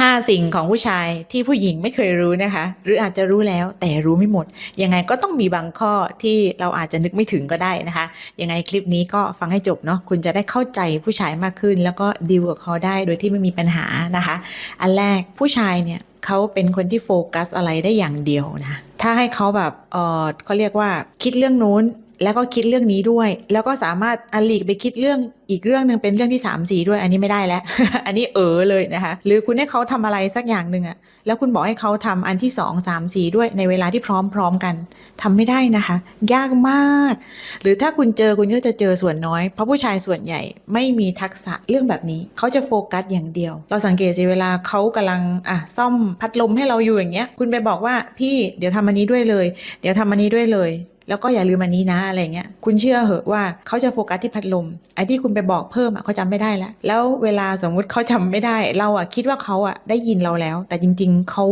5 สิ่งของผู้ชายที่ผู้หญิงไม่เคยรู้นะคะ หรืออาจจะรู้แล้วแต่รู้ไม่หมด ยังไงก็ต้องมีบางข้อที่เราอาจจะนึกไม่ถึงก็ได้นะคะ ยังไงคลิปนี้ก็ฟังให้จบเนาะคุณจะได้เข้าใจผู้ชายมากขึ้น แล้วก็ดีลกับเขาได้โดยที่ไม่มีปัญหานะคะ อันแรกผู้ชายเนี่ยเขาเป็นคนที่โฟกัสอะไรได้อย่างเดียวนะถ้าให้เขาแบบเออเขาเรียกว่าคิดเรื่องนู้น แล้วก็คิดเรื่องนี้ด้วย แล้วก็สามารถอลีกไปคิดเรื่องอีกเรื่องหนึ่งเป็นเรื่องที่3ามสี่ด้วย อันนี้ไม่ได้แล้ว อันนี้เออเลยนะคะ หรือคุณให้เขาทำอะไรสักอย่างหนึ่งอะแล้วคุณบอกให้เขาทำอันที่2 3 4ด้วยในเวลาที่พร้อมๆกันทำไม่ได้นะคะ ยากมาก หรือถ้าคุณเจอคุณก็จะเจอส่วนน้อย เพราะผู้ชายส่วนใหญ่ไม่มีทักษะเรื่องแบบนี้ เขาจะโฟกัสอย่างเดียว เราสังเกตสิเวลาเขากำลังอะซ่อมพัดลมให้เราอยู่อย่างเงี้ย คุณไปบอกว่าพี่เดี๋ยวทำอันนี้ด้วยเลย เดี๋ยวทำอันนี้ด้วยเลย แล้วก็อย่าลืมอันนี้นะอะไรเงี้ยคุณเชื่อเหอะว่าเขาจะโฟกัสที่พัดลมไอ้ที่คุณไปบอกเพิ่มอะเขาจำไม่ได้แล้วแล้วเวลาสมมุติเขาจำไม่ได้ เราอะคิดว่าเขาอะได้ยินเราแล้ว แต่จริง ๆเขา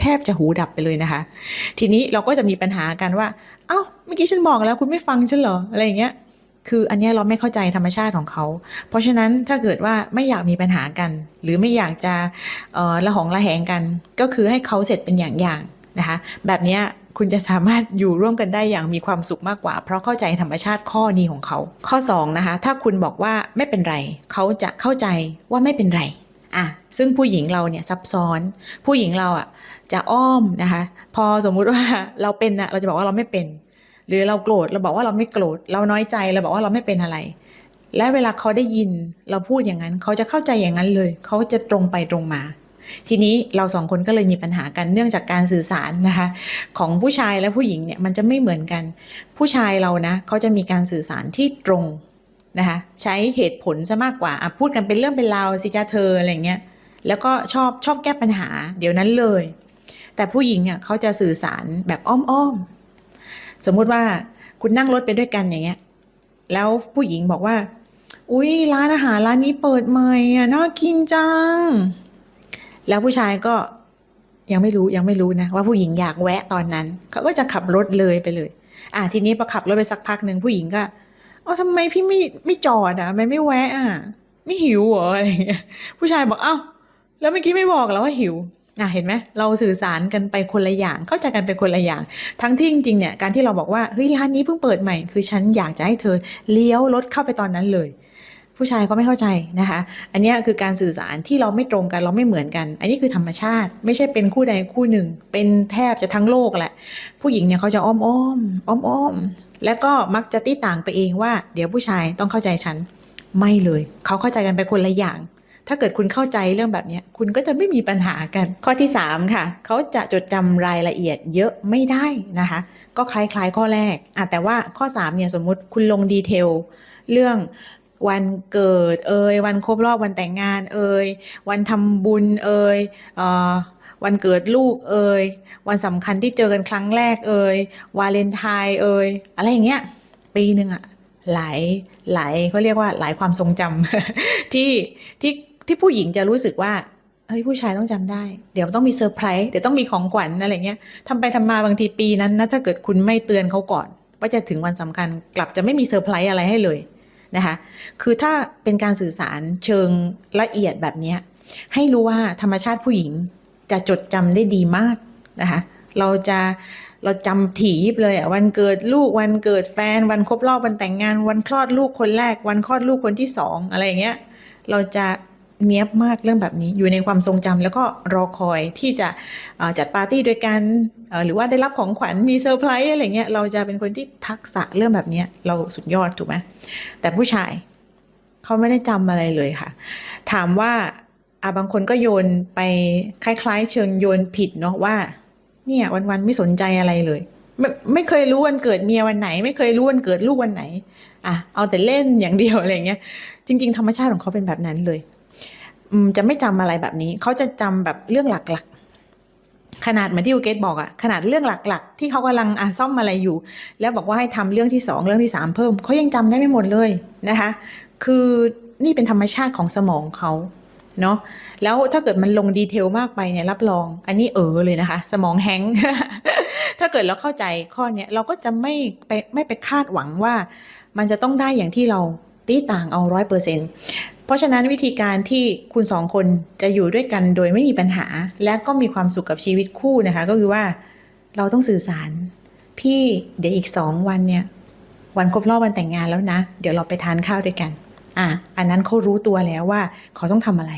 แทบจะหูดับไปเลยนะคะ ทีนี้เราก็จะมีปัญหากันว่า เอ้า เมื่อกี้ฉันบอกแล้วคุณไม่ฟังฉันเหรอ อะไรอย่างเงี้ย คืออันนี้เราไม่เข้าใจธรรมชาติของเขา เพราะฉะนั้นถ้าเกิดว่าไม่อยากมีปัญหากัน หรือไม่อยากจะออละหองละแหงกัน ก็คือให้เขาเสร็จเป็นอย่างๆนะคะ แบบนี้ คุณจะสามารถอยู่ร่วมกันได้อย่างมีความสุขมากกว่า เพราะเข้าใจธรรมชาติข้อนี้ของเขา ข้อ2นะคะถ้าคุณบอกว่าไม่เป็นไร เขาจะเข้าใจว่าไม่เป็นไรอะซึ่งผู้หญิงเราเนี่ยซับซ้อน ผู้หญิงเราอะจะอ้อมนะคะ พอสมมุติว่าเราเป็นนะเราจะบอกว่าเราไม่เป็น หรือเราโกรธเราบอกว่าเราไม่โกรธเราน้อยใจเราบอกว่าเราไม่เป็นอะไร และเวลาเขาได้ยินเราพูดอย่างนั้น เขาจะเข้าใจอย่างนั้นเลย เขาจะตรงไปตรงมา ทีนี้เราสองคนก็เลยมีปัญหากันเนื่องจากการสื่อสารนะคะ ของผู้ชายและผู้หญิงเนี่ยมันจะไม่เหมือนกัน ผู้ชายเรานะเขาจะมีการสื่อสารที่ตรงนะคะใช้เหตุผลซะมากกว่าพูดกันเป็นเรื่องเป็นราวสิจ้าเธออะไรเงี้ยแล้วก็ชอบชอบแก้ปัญหาเดี๋ยวนั้นเลย แต่ผู้หญิงเนี่ยเขาจะสื่อสารแบบอ้อมๆสมมุติว่าคุณนั่งรถไปด้วยกันอย่างเงี้ย แล้วผู้หญิงบอกว่า อุ๊ย ร้านอาหารร้านนี้เปิดใหม่อะน่ากินจัง แล้วผู้ชายก็ยังไม่รู้ยังไม่รู้นะว่าผู้หญิงอยากแวะตอนนั้นเขาก็จะขับรถเลยไปเลย อะทีนี้พอขับรถไปสักพักหนึ่งผู้หญิงก็เอ๋อทำไมพี่ไม่ไม่จอดอะไม่ไม่แวะอะไม่หิวเหรออะไรเงี้ยผู้ชายบอกเอ้าแล้วเมื่อกี้ไม่บอกแล้วว่าหิวอะเห็นไหมเราสื่อสารกันไปคนละอย่างเข้าใจกันไปคนละอย่าง ทั้งที่จริงๆเนี่ยการที่เราบอกว่าเฮ้ยร้านนี้เพิ่งเปิดใหม่ คือฉันอยากจะให้เธอเลี้ยวรถเข้าไปตอนนั้นเลย ผู้ชายก็ไม่เข้าใจนะคะ อันนี้คือการสื่อสารที่เราไม่ตรงกันเราไม่เหมือนกัน อันนี้คือธรรมชาติ ไม่ใช่เป็นคู่ใดคู่หนึ่ง เป็นแทบจะทั้งโลกแหละ ผู้หญิงเนี่ยเขาจะอ้อมอ้อมอ้อมอ้อมๆแล้วก็มักจะตีต่างไปเองว่า เดี๋ยวผู้ชายต้องเข้าใจฉันไม่เลย เขาเข้าใจกันไปคนละอย่าง ถ้าเกิดคุณเข้าใจเรื่องแบบนี้คุณก็จะไม่มีปัญหากัน ข้อที่ 3 ค่ะ เขาจะจดจำรายละเอียดเยอะไม่ได้นะคะ ก็คล้ายๆข้อแรกอะแต่ว่าข้อ3เนี่ยสมมุติคุณลงดีเทลเรื่อง วันเกิดเอ่ยวันครบรอบวันแต่งงานเอ่ยวันทำบุญเอ่ยเอ่อวันเกิดลูกเอ่ยวันสำคัญที่เจอกันครั้งแรกเอ่ยวาเลนไทน์เอ่ยอะไรอย่างเงี้ยปีหนึ่งอะหลายหลายเขาเรียกว่าหลายความทรงจำที่ที่ที่ผู้หญิงจะรู้สึกว่าเฮ้ยผู้ชายต้องจำได้ เดี๋ยวต้องมีเซอร์ไพรส์เดี๋ยวต้องมีของขวัญอะไรเงี้ยทำไปทำมาบางทีปีนั้นนะถ้าเกิดคุณไม่เตือนเขาก่อน ว่าจะถึงวันสำคัญกลับจะไม่มีเซอร์ไพรส์อะไรให้เลย นะคะคือถ้าเป็นการสื่อสารเชิงละเอียดแบบนี้ให้รู้ว่าธรรมชาติผู้หญิงจะจดจำได้ดีมากนะคะเราจะเราจำถี่ยิบเลยอะวันเกิดลูกวันเกิดแฟน วันครบรอบวันแต่งงาน วันคลอดลูกคนแรก วันคลอดลูกคนที่สองอะไรอย่างเงี้ยเราจะ เนี้ยบมากเรื่องแบบนี้อยู่ในความทรงจำแล้วก็รอคอยที่จะจัดปาร์ตี้ด้วยกันหรือว่าได้รับของขวัญมีเซอร์ไพรส์อะไรเงี้ยเราจะเป็นคนที่ทักษะเรื่องแบบนี้เราสุดยอดถูกไหมแต่ผู้ชายเขาไม่ได้จำอะไรเลยค่ะ ถามว่าอะบางคนก็โยนไปคล้าย ๆ เชิงโยนผิดเนาะว่า เนี่ยวันๆไม่สนใจอะไรเลยไม่ไม่เคยรู้วันเกิดเมียวันไหน ไม่เคยรู้วันเกิดลูกวันไหน อะเอาแต่เล่นอย่างเดียวอะไรเงี้ย จริง ๆ ธรรมชาติของเขาเป็นแบบนั้นเลย จะไม่จำอะไรแบบนี้ เขาจะจำแบบเรื่องหลักๆ ขนาดเหมือนที่อูเกตบอกอะขนาดเรื่องหลัก ๆ ที่เขากำลังอะซ่อมอะไรอยู่ แล้วบอกว่าให้ทำเรื่องที่สองเรื่องที่สามเพิ่มเขายังจำได้ไม่หมดเลยนะคะ คือนี่เป็นธรรมชาติของสมองเขาเนาะแล้วถ้าเกิดมันลงดีเทลมากไปเนี่ยรับรอง อันนี้เออเลยนะคะ สมองแฮงถ้าเกิดเราเข้าใจข้อเนี้ยเราก็จะไม่ไปไม่ไปคาดหวังว่า มันจะต้องได้อย่างที่เราตีต่างเอาร้อยเปอร์เซ็น เพราะฉะนั้นวิธีการที่คุณสองคนจะอยู่ด้วยกันโดยไม่มีปัญหา และก็มีความสุขกับชีวิตคู่นะคะ ก็คือว่าเราต้องสื่อสาร พี่เดี๋ยวอีกสองวันเนี่ย วันครบรอบวันแต่งงานแล้วนะ เดี๋ยวเราไปทานข้าวด้วยกัน อะอันนั้นเขารู้ตัวแล้วว่าเขาต้องทำอะไร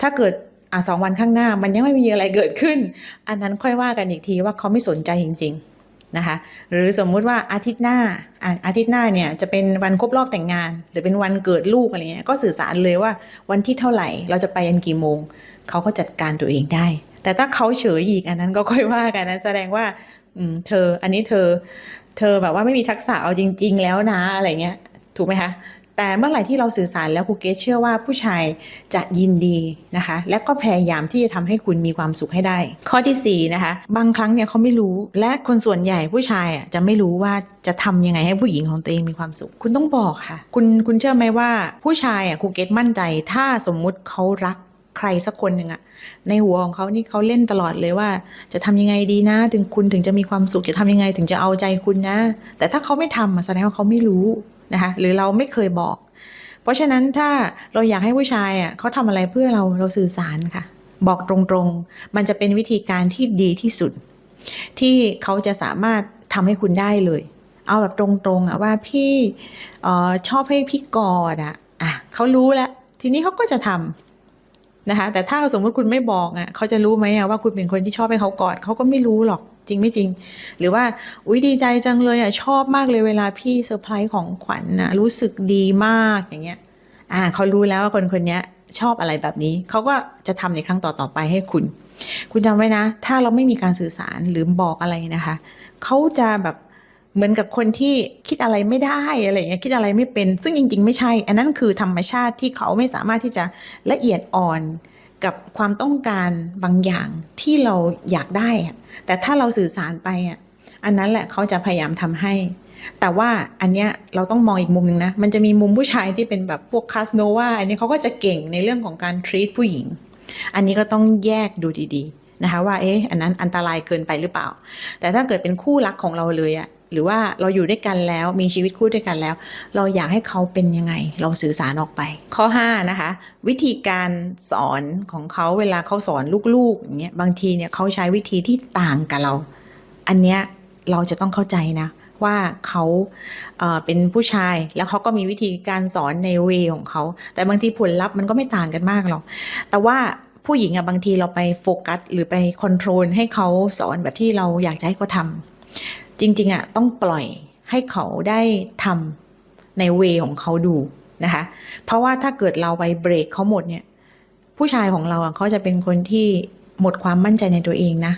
ถ้าเกิดอะสองวันข้างหน้ามันยังไม่มีอะไรเกิดขึ้น อันนั้นค่อยว่ากันอีกทีว่าเขาไม่สนใจจริง ๆ นะคะหรือสมมุติว่าอาทิตย์หน้าอะอาทิตย์หน้าเนี่ยจะเป็นวันครบรอบแต่งงาน หรือเป็นวันเกิดลูกอะไรเงี้ยก็สื่อสารเลยว่าวันที่เท่าไหร่เราจะไปกันกี่โมง เขาก็จัดการตัวเองได้ แต่ถ้าเขาเฉยอีกอันนั้นก็ค่อยว่ากันนะแสดงว่าอืมเธออันนี้เธอ เธอแบบว่าไม่มีทักษะเอาจริง ๆ แล้วนะอะไรเงี้ยถูกไหมคะ แต่เมื่อไหร่ที่เราสื่อสารแล้วครูเกสเชื่อว่าผู้ชายจะยินดีนะคะ และก็พยายามที่จะทำให้คุณมีความสุขให้ได้ ข้อที่สี่นะคะบางครั้งเนี่ยเขาไม่รู้ และคนส่วนใหญ่ผู้ชายอะจะไม่รู้ว่าจะทำยังไงให้ผู้หญิงของตัวเองมีความสุข คุณต้องบอกค่ะ คุณคุณเชื่อไหมว่าผู้ชายอะครูเกสมั่นใจ ถ้าสมมุติเขารักใครสักคนหนึ่งอะในหัวของเขานี่เขาเล่นตลอดเลยว่า จะทำยังไงดีนะ ถึงคุณถึงจะมีความสุขจะทำยังไงถึงจะเอาใจคุณนะ แต่ถ้าเขาไม่ทำอะแสดงว่าเขาไม่รู้ นะคะหรือเราไม่เคยบอก เพราะฉะนั้นถ้าเราอยากให้ผู้ชายอะเขาทำอะไรเพื่อเราเราสื่อสารค่ะ บอกตรงๆ มันจะเป็นวิธีการที่ดีที่สุด ที่เขาจะสามารถทำให้คุณได้เลย เอาแบบตรงๆอะว่าพี่ออชอบให้พี่กอดอะอะเขารู้แล้ว ทีนี้เขาก็จะทำนะคะแต่ถ้าสมมติคุณไม่บอกอะเขาจะรู้ไหมอะว่าคุณเป็นคนที่ชอบให้เขากอดเขาก็ไม่รู้หรอก จริงไม่จริง หรือว่าอุ้ยดีใจจังเลยอะชอบมากเลยเวลาพี่เซอร์ไพรส์ของขวัญน่ะรู้สึกดีมากอย่างเงี้ย อ่าเขารู้แล้วว่าคนคนนี้ชอบอะไรแบบนี้ เขาก็จะทำในครั้งต่อๆไปให้คุณ คุณจำไว้นะ ถ้าเราไม่มีการสื่อสารหรือบอกอะไรนะคะ เขาจะแบบเหมือนกับคนที่คิดอะไรไม่ได้อะไรเงี้ยคิดอะไรไม่เป็น ซึ่งจริง ๆ ไม่ใช่ อันนั้นคือธรรมชาติที่เขาไม่สามารถที่จะละเอียดอ่อน กับความต้องการบางอย่างที่เราอยากได้แต่ถ้าเราสื่อสารไปอะอันนั้นแหละเขาจะพยายามทำให้ แต่ว่าอันเนี้ยเราต้องมองอีกมุมหนึ่งนะ มันจะมีมุมผู้ชายที่เป็นแบบพวกคาสโนวาอันนี้เขาก็จะเก่งในเรื่องของการ treat ผู้หญิง อันนี้ก็ต้องแยกดูดีๆนะคะว่าเอ๊ะอันนั้นอันตรายเกินไปหรือเปล่า แต่ถ้าเกิดเป็นคู่รักของเราเลยอะ หรือว่าเราอยู่ด้วยกันแล้วมีชีวิตคู่ด้วยกันแล้ว เราอยากให้เขาเป็นยังไง เราสื่อสารออกไป ข้อ 5 นะคะ วิธีการสอนของเขาเวลาเขาสอนลูกๆอย่างเงี้ยบางทีเนี่ยเขาใช้วิธีที่ต่างกับเรา อันเนี้ยเราจะต้องเข้าใจนะว่าเขาเป็นผู้ชายแล้วเขาก็มีวิธีการสอนในเวของเขา แต่บางทีผลลัพธ์มันก็ไม่ต่างกันมากหรอก แต่ว่าผู้หญิงอะบางทีเราไปโฟกัสหรือไปคอนโทรลให้เขาสอนแบบที่เราอยากจะให้เขาทำ จริงๆอะต้องปล่อยให้เขาได้ทำในเวของเขาดูนะคะ เพราะว่าถ้าเกิดเราไปเบรกเขาหมดเนี่ย ผู้ชายของเราอะเขาจะเป็นคนที่หมดความมั่นใจในตัวเองนะ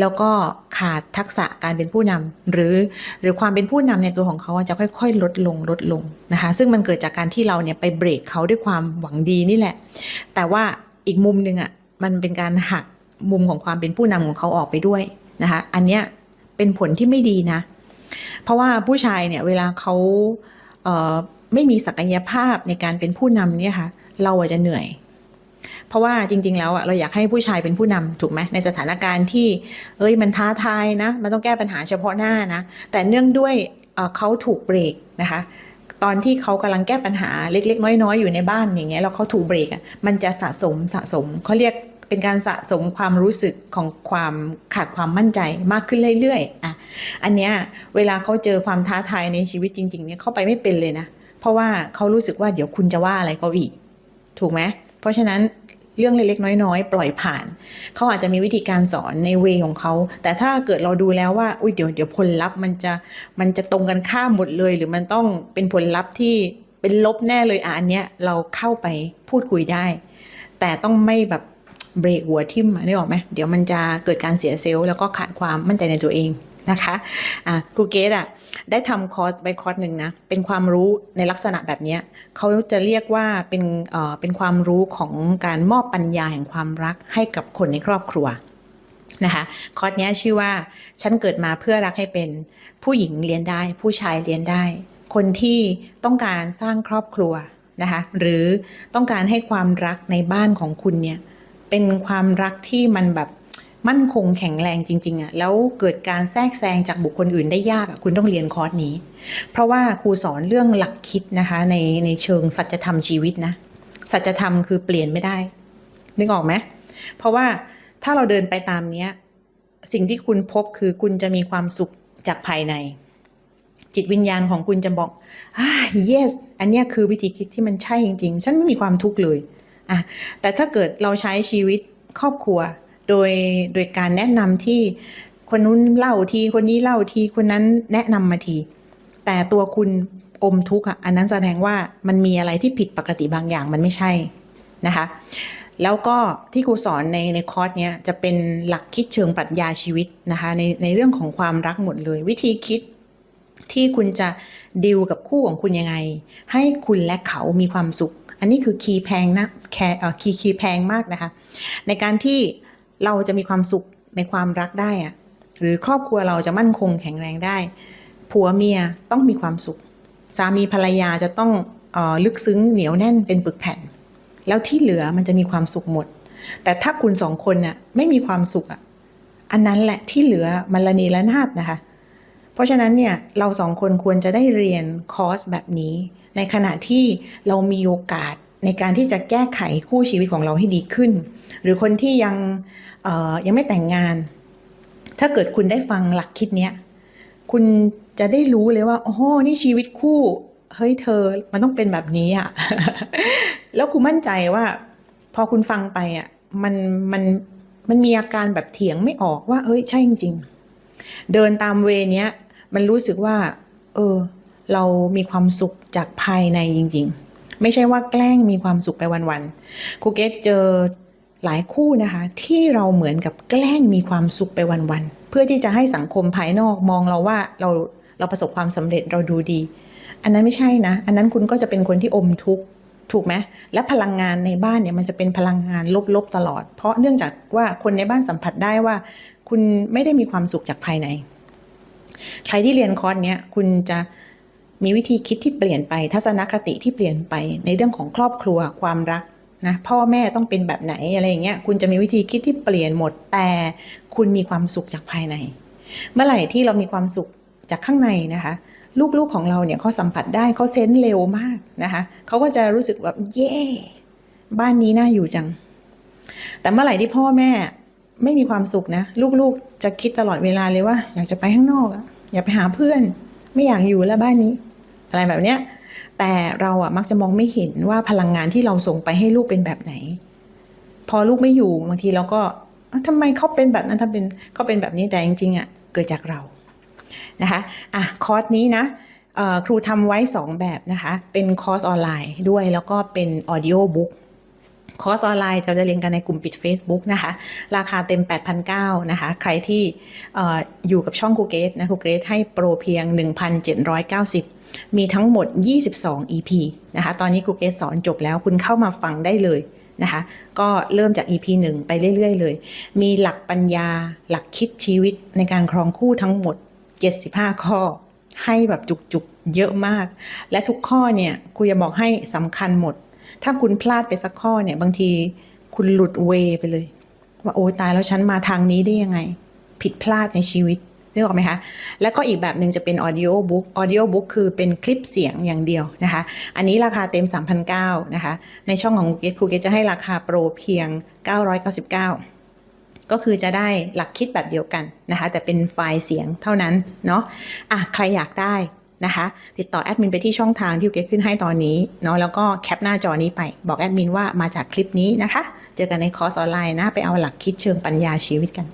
แล้วก็ขาดทักษะการเป็นผู้นำหรือหรือความเป็นผู้นำในตัวของเขาจะค่อย ๆ ลดลงลดลงนะคะ ซึ่งมันเกิดจากการที่เราเนี่ยไปเบรกเขาด้วยความหวังดีนี่แหละ แต่ว่าอีกมุมหนึ่งอะมันเป็นการหักมุมของความเป็นผู้นำของเขาออกไปด้วยนะคะ อันเนี้ย เป็นผลที่ไม่ดีนะ เพราะว่าผู้ชายเนี่ยเวลาเขาเไม่มีศักยภาพในการเป็นผู้นำเนี่ยค่ะ เราอาจจะเหนื่อย เพราะว่าจริง ๆ แล้วอะเราอยากให้ผู้ชายเป็นผู้นำถูกไหมในสถานการณ์ที่ เอ้ยมันท้าทายนะ มันต้องแก้ปัญหาเฉพาะหน้านะ แต่เนื่องด้วยเขาถูกเบรกนะคะตอนที่เขากำลังแก้ปัญหาเล็ก ๆ น้อย ๆ อยู่ในบ้านอย่างเงี้ยแล้วเขาถูกเบรกอะมันจะสะสมสะสมเขาเรียก เป็นการสะสมความรู้สึกของความขาดความมั่นใจมากขึ้นเรื่อยๆอะอันเนี้ยเวลาเขาเจอความท้าทายในชีวิตจริง ๆ เนี่ยเข้าไปไม่เป็นเลยนะ เพราะว่าเขารู้สึกว่าเดี๋ยวคุณจะว่าอะไรเขาอีก ถูกไหมเพราะฉะนั้นเรื่องเล็กๆ น้อยๆ ปล่อยผ่าน เขาอาจจะมีวิธีการสอนในเวของเขา แต่ถ้าเกิดเราดูแล้วว่า อุ้ยเดี๋ยวเดี๋ยวผลลัพธ์มันจะมันจะตรงกันข้ามหมดเลย หรือมันต้องเป็นผลลัพธ์ที่เป็นลบแน่เลยอะอันเนี้ยเราเข้าไปพูดคุยได้ แต่ต้องไม่แบบ เบรกหัวทิ่มนึกออกไหมเดี๋ยวมันจะเกิดการเสียเซลล์แล้วก็ขาดความมั่นใจในตัวเองนะคะอะครูเกดอะได้ทำคอร์สไปคอร์สหนึ่งนะเป็นความรู้ในลักษณะแบบนี้เขาจะเรียกว่าเป็นเอ่อเป็นความรู้ของการมอบปัญญาแห่งความรักให้กับคนในครอบครัวนะคะคอร์สเนี้ยชื่อว่าฉันเกิดมาเพื่อรักให้เป็นผู้หญิงเรียนได้ ผู้ชายเรียนได้ คนที่ต้องการสร้างครอบครัวนะคะหรือต้องการให้ความรักในบ้านของคุณเนี่ย เป็นความรักที่มันแบบมั่นคงแข็งแรงจริงๆอะแล้วเกิดการแทรกแซงจากบุคคลอื่นได้ยากอะคุณต้องเรียนคอร์สนี้ เพราะว่าครูสอนเรื่องหลักคิดนะคะในในเชิงสัจธรรมชีวิตนะสัจธรรมคือเปลี่ยนไม่ได้ นึกออกไหมเพราะว่าถ้าเราเดินไปตามเนี้ยสิ่งที่คุณพบคือคุณจะมีความสุขจากภายใน จิตวิญญาณของคุณจะบอกอ่า yes อันเนี้ยคือวิธีคิดที่มันใช่จริงๆ ฉันไม่มีความทุกข์เลย อะแต่ถ้าเกิดเราใช้ชีวิตครอบครัว โดยโดยการแนะนำที่คนนู้นเล่าทีคนนี้เล่าทีคนนั้นแนะนำมาที แต่ตัวคุณอมทุกข์อะอันนั้นแสดงว่ามันมีอะไรที่ผิดปกติบางอย่างมันไม่ใช่นะคะ แล้วก็ที่ครูสอนในในคอร์สเนี้ยจะเป็นหลักคิดเชิงปรัชญาชีวิตนะคะในในเรื่องของความรักหมดเลย วิธีคิดที่คุณจะดิวกับคู่ของคุณยังไง ให้คุณและเขามีความสุข อันนี้คือคีย์แพงนะแคคีย์คีย์แพงมากนะคะ ในการที่เราจะมีความสุขในความรักได้อะหรือครอบครัวเราจะมั่นคงแข็งแรงได้ ผัวเมียต้องมีความสุข สามีภรรยาจะต้องออลึกซึ้งเหนียวแน่นเป็นปึกแผ่น แล้วที่เหลือมันจะมีความสุขหมด แต่ถ้าคุณสองคนน่ะไม่มีความสุขอะอันนั้นแหละที่เหลือมันละนีละนาดนะคะ เพราะฉะนั้นเนี่ยเราสองคนควรจะได้เรียนคอร์สแบบนี้ ในขณะที่เรามีโอกาสในการที่จะแก้ไขคู่ชีวิตของเราให้ดีขึ้น หรือคนที่ยังยังไม่แต่งงาน ถ้าเกิดคุณได้ฟังหลักคิดเนี้ยคุณจะได้รู้เลยว่าโอ้โหนี่ชีวิตคู่เฮ้ยเธอมันต้องเป็นแบบนี้อะแล้วคุณมั่นใจว่า พอคุณฟังไปอะมันมันมันมีอาการแบบเถียงไม่ออกว่า เอ้ยใช่จริง ๆ เดินตามเวเนี้ย มันรู้สึกว่า เออ เรามีความสุขจากภายในจริง ๆ ไม่ใช่ว่าแกล้งมีความสุขไปวันๆครูเกตเจอหลายคู่นะคะ ที่เราเหมือนกับแกล้งมีความสุขไปวันๆเพื่อที่จะให้สังคมภายนอกมองเราว่าเราเราประสบความสำเร็จเราดูดี อันนั้นไม่ใช่นะ อันนั้นคุณก็จะเป็นคนที่อมทุกข์ถูกไหมและพลังงานในบ้านเนี่ยมันจะเป็นพลังงานลบๆตลอด เพราะเนื่องจากว่าคนในบ้านสัมผัสได้ว่า คุณไม่ได้มีความสุขจากภายใน ใครที่เรียนคอร์สเนี้ยคุณจะมีวิธีคิดที่เปลี่ยนไป ทัศนคติที่เปลี่ยนไปในเรื่องของครอบครัวความรักนะพ่อแม่ต้องเป็นแบบไหนอะไรอย่างเงี้ยคุณจะมีวิธีคิดที่เปลี่ยนหมดแต่คุณมีความสุขจากภายใน เมื่อไหร่ที่เรามีความสุขจากข้างในนะคะ ลูกๆของเราเนี่ยเขาสัมผัสได้เขาเซนส์เร็วมากนะคะเขาก็จะรู้สึกแบบเย่บ้านนี้น่าอยู่จัง แต่เมื่อไหร่ที่พ่อแม่ ไม่มีความสุขนะ ลูกๆจะคิดตลอดเวลาเลยว่า อยากจะไปข้างนอกอยากไปหาเพื่อน ไม่อยากอยู่แล้วบ้านนี้ อะไรแบบเนี้ยแต่เราอะมักจะมองไม่เห็นว่าพลังงานที่เราส่งไปให้ลูกเป็นแบบไหน พอลูกไม่อยู่บางทีเราก็เอ้าทำไมเขาเป็นแบบนั้นทำเป็นเขาเป็นแบบนี้แต่จริงๆอะเกิดจากเรานะคะอะคอร์สนี้นะครูทำไว้ 2 แบบนะคะ เป็นคอร์สออนไลน์ด้วยแล้วก็เป็นออดิโอบุ๊ก คอร์สออนไลน์เราจะเรียนกันในกลุ่มปิด Facebook นะคะ ราคาเต็ม 8,900นะคะ ใครที่อออยู่กับช่องครูเกตนะครูเกตให้โปรเพียง 1,790 มีทั้งหมด 22 EP นะคะ ตอนนี้ครูเกตสอนจบแล้วคุณเข้ามาฟังได้เลยนะคะ ก็เริ่มจาก EP 1 ไปเรื่อย ๆ เลย มีหลักปัญญาหลักคิดชีวิตในการครองคู่ทั้งหมด 75 ข้อ ให้แบบจุกๆเยอะมาก และทุกข้อเนี่ยครูจะบอกให้สำคัญหมด ถ้าคุณพลาดไปสักข้อเนี่ย บางทีคุณหลุดเวไปเลย ว่าโอ้ตายแล้วฉันมาทางนี้ได้ยังไง ผิดพลาดในชีวิตนึกออกไหมคะ แล้วก็อีกแบบหนึ่งจะเป็น audio book audio book คือเป็นคลิปเสียงอย่างเดียวนะคะ อันนี้ราคาเต็ม 3,900นะคะ ในช่องของครูเกตครูเกตจะให้ราคาโปรเพียง 999 ก็คือจะได้หลักคิดแบบเดียวกันนะคะ แต่เป็นไฟล์เสียงเท่านั้นเนาะ อะ ใครอยากได้ นะคะ ติดต่อแอดมินไปที่ช่องทางที่เกขึ้นให้ตอนนี้เนาะแล้วก็แคปหน้าจอนี้ไป บอกแอดมินว่ามาจากคลิปนี้นะคะ เจอกันในคอร์สออนไลน์นะ ไปเอาหลักคิดเชิงปัญญาชีวิตกัน